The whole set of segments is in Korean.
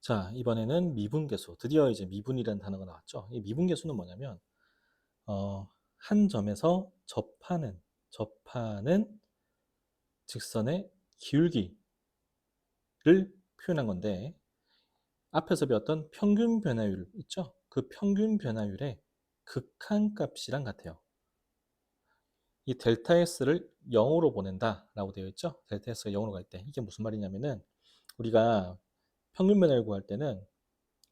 자, 이번에는 미분계수. 드디어 이제 미분이라는 단어가 나왔죠. 이 미분계수는 뭐냐면, 어, 한 점에서 접하는, 접하는 직선의 기울기를 표현한 건데, 앞에서 배웠던 평균 변화율 있죠? 그 평균 변화율의 극한 값이랑 같아요. 이 델타 S를 0으로 보낸다 라고 되어 있죠? 델타 S가 0으로 갈 때. 이게 무슨 말이냐면은, 우리가 평균 변화를 구할 때는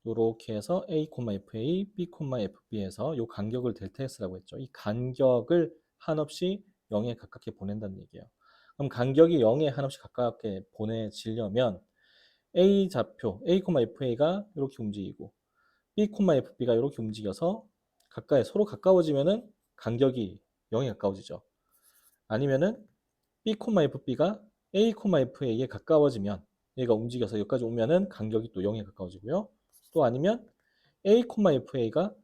이렇게 해서 a, fa, b, fb에서 이 간격을 델타 s라고 했죠. 이 간격을 한없이 0에 가깝게 보낸다는 얘기예요. 그럼 간격이 0에 한없이 가깝게 보내지려면 a 좌표, a, fa가 이렇게 움직이고 b, fb가 이렇게 움직여서 가까이 서로 가까워지면은 간격이 0에 가까워지죠. 아니면은 b, fb가 a, fa에 가까워지면 얘가 움직여서 여기까지 오면은 간격이 또 0에 가까워지고요. 또 아니면 a, fa가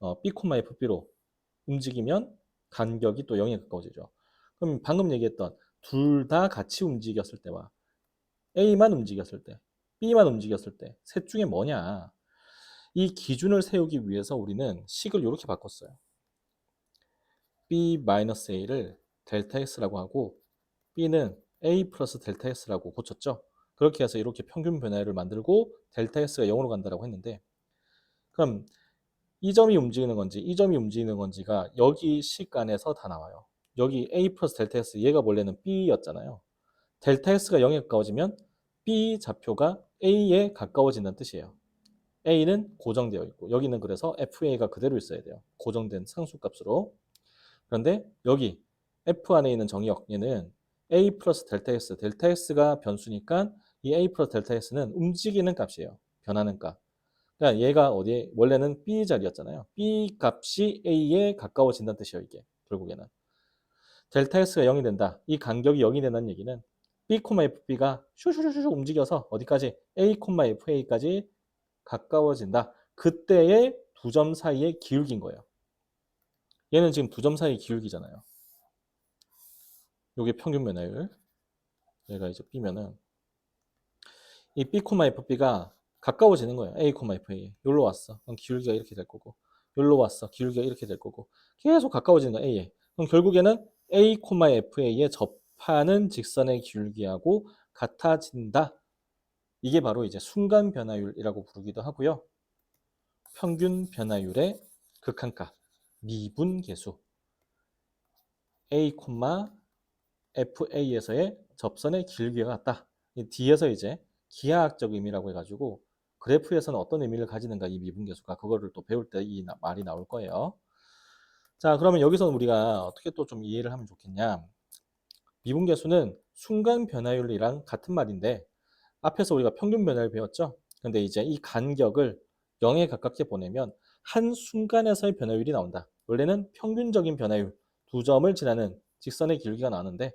어, b, fb로 움직이면 간격이 또 0에 가까워지죠. 그럼 방금 얘기했던 둘 다 같이 움직였을 때와 a만 움직였을 때, b만 움직였을 때 셋 중에 뭐냐? 이 기준을 세우기 위해서 우리는 식을 이렇게 바꿨어요. b-a를 델타 x라고 하고 b는 a 플러스 델타 s라고 고쳤죠. 그렇게 해서 이렇게 평균 변화를 만들고 델타 S가 0으로 간다고 했는데 그럼 이 점이 움직이는 건지 이 점이 움직이는 건지가 여기 식 안에서 다 나와요. 여기 A 플러스 델타 S 얘가 원래는 B였잖아요. 델타 S가 0에 가까워지면 B 좌표가 A에 가까워진다는 뜻이에요. A는 고정되어 있고 여기는 그래서 FA가 그대로 있어야 돼요. 고정된 상수값으로. 그런데 여기 F 안에 있는 정의역 얘는 A 플러스 델타 S, 델타 S가 변수니까 이 a 플러스 델타 s는 움직이는 값이에요. 변하는 값. 그러니까 얘가 어디에 원래는 b 자리였잖아요. b 값이 a에 가까워진다는 뜻이에요. 이게 결국에는 델타 s가 0이 된다. 이 간격이 0이 된다는 얘기는 b, fb가 슈슈슈슈 움직여서 어디까지 a, fa까지 가까워진다. 그때의 두 점 사이의 기울기인 거예요. 얘는 지금 두 점 사이의 기울기잖아요. 요게 평균 변화율. 얘가 이제 b면은 이 B, FB가 가까워지는 거예요. A, FA. 여기로 왔어. 그럼 기울기가 이렇게 될 거고. 여기로 왔어. 기울기가 이렇게 될 거고. 계속 가까워지는 거야, A에. 그럼 결국에는 A, FA에 접하는 직선의 기울기하고 같아진다. 이게 바로 이제 순간 변화율이라고 부르기도 하고요. 평균 변화율의 극한값, 미분 계수. A, FA에서의 접선의 기울기가 같다. 뒤에서 이제 기하학적 의미라고 해가지고 그래프에서는 어떤 의미를 가지는가 이 미분계수가 그거를 또 배울 때 이 말이 나올 거예요. 자 그러면 여기서 우리가 어떻게 또 좀 이해를 하면 좋겠냐 미분계수는 순간 변화율이랑 같은 말인데 앞에서 우리가 평균 변화를 배웠죠. 근데 이제 이 간격을 0에 가깝게 보내면 한 순간에서의 변화율이 나온다. 원래는 평균적인 변화율 두 점을 지나는 직선의 길기가 나오는데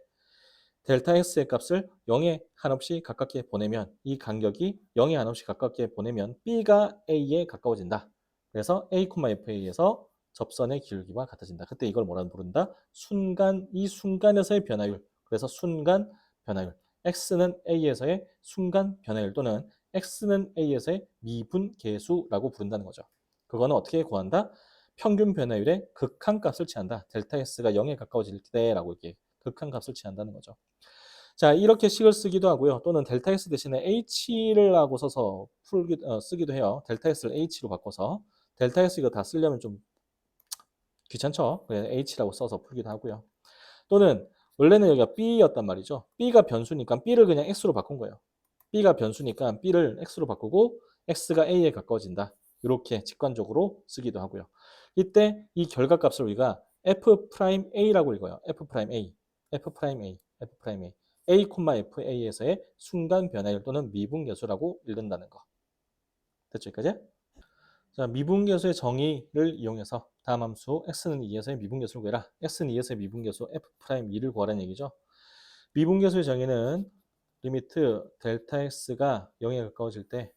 델타 S의 값을 0에 한없이 가깝게 보내면 이 간격이 0에 한없이 가깝게 보내면 B가 A에 가까워진다. 그래서 A, FA에서 접선의 기울기와 같아진다. 그때 이걸 뭐라고 부른다? 순간, 이 순간에서의 변화율. 그래서 순간 변화율. X는 A에서의 순간 변화율 또는 X는 A에서의 미분 계수라고 부른다는 거죠. 그거는 어떻게 구한다? 평균 변화율의 극한값을 취한다. 델타 S가 0에 가까워질 때라고 이렇게 극한 값을 취한다는 거죠. 자 이렇게 식을 쓰기도 하고요. 또는 델타 S 대신에 H를 하고 써서 풀기, 어, 쓰기도 해요. 델타 S를 H로 바꿔서 델타 S 이거 다 쓰려면 좀 귀찮죠? 그래서 H라고 써서 풀기도 하고요. 또는 원래는 여기가 B였단 말이죠. B가 변수니까 B를 그냥 X로 바꾼 거예요. B가 변수니까 B를 X로 바꾸고 X가 A에 가까워진다. 이렇게 직관적으로 쓰기도 하고요. 이때 이 결과값을 우리가 F'A라고 읽어요. F'A, F'A, F'A. A, FA에서의 순간 변화율 또는 미분계수라고 읽는다는 거. 됐죠? 여기까지? 자, 미분계수의 정의를 이용해서 다음 함수 x는 2에서의 미분계수를 구해라. x는 2에서의 미분계수 f'2를 구하라는 얘기죠. 미분계수의 정의는 리미트 델타 x가 0에 가까워질 때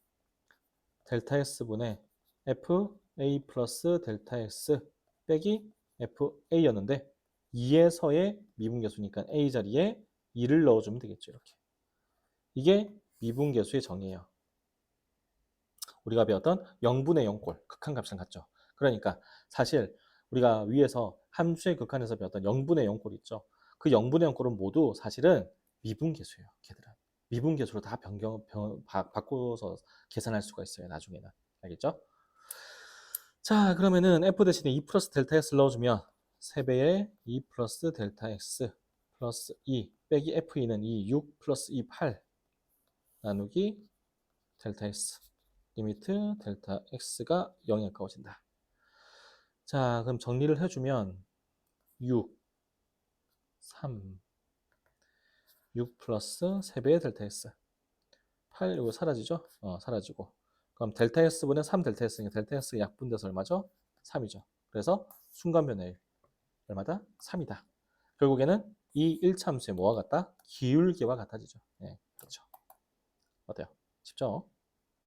델타 x분의 f a 플러스 델타 x 빼기 fa였는데 2에서의 미분계수니까 a 자리에 2를 넣어주면 되겠죠. 이렇게. 이게 미분계수의 정의예요. 우리가 배웠던 0분의 0꼴 극한값이랑 같죠. 그러니까 사실 우리가 위에서 함수의 극한에서 배웠던 0분의 0꼴 있죠. 그 0분의 0꼴은 모두 사실은 미분계수예요. 걔들은. 미분계수로 다 변경, 변, 바, 바꿔서 계산할 수가 있어요. 나중에는. 알겠죠? 자, 그러면은 f 대신에 2 플러스 델타 x를 넣어주면 3배의 2 플러스 델타 x 플러스 2 빼기 f2는 2, 6 플러스 2, 8 나누기 델타 x 리미트 델타 x가 0에 가까워진다. 자, 그럼 정리를 해주면 6, 3, 6 플러스 3배의 델타 x 8 이거 사라지죠? 어, 사라지고 그럼 델타 x분의 3 델타 x니까 델타 x 약분돼서 얼마죠? 3이죠. 그래서 순간 변화율 얼마다? 3이다. 결국에는 이 1참수의 뭐와 같다? 기울기와 같아지죠. 네, 그렇죠. 어때요? 쉽죠?